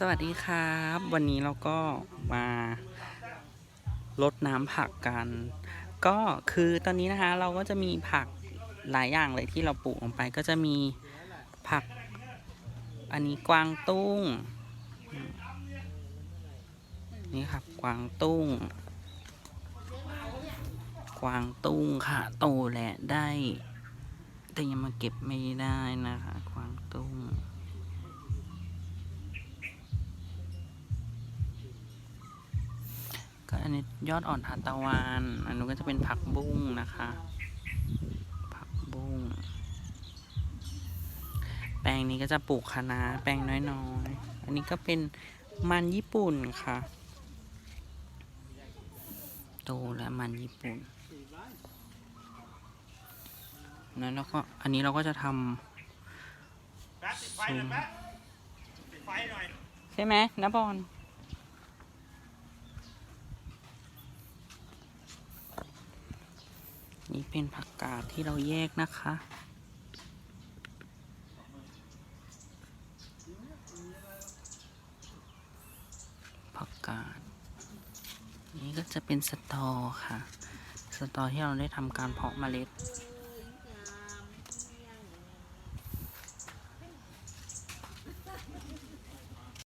สวัสดีครับ วันนี้เราก็มาลดน้ำผักกัน ก็คือตอนนี้นะคะเราก็จะมีผักหลายอย่างเลยที่เราปลูกลงไปก็จะมีผัก อันนี้กวางตุ้ง นี่ครับกวางตุ้ง กวางตุ้งค่ะ โตและได้ แต่ยังมาเก็บไม่ได้นะคะ กวางตุ้ง อันนี้ยอดอ่อนทานตะวันอันนู้นก็จะเป็นผักบุ้งนะคะ ผักบุ้ง แปลงนี้ก็จะปลูกคะน้าแปลงน้อยๆ อันนี้ก็เป็นมันญี่ปุ่นค่ะ โตและมันญี่ปุ่นแล้วเราก็อันนี้เราก็จะทแป๊บติดไฟหน่อยแป๊บติดไฟหน่อยำใช่ไหมนะบอล นี่เป็นผักกาดที่เราแยกนะคะ ผักกาด นี่ก็จะเป็นสตอค่ะ สตอที่เราได้ทำการเพาะเมล็ด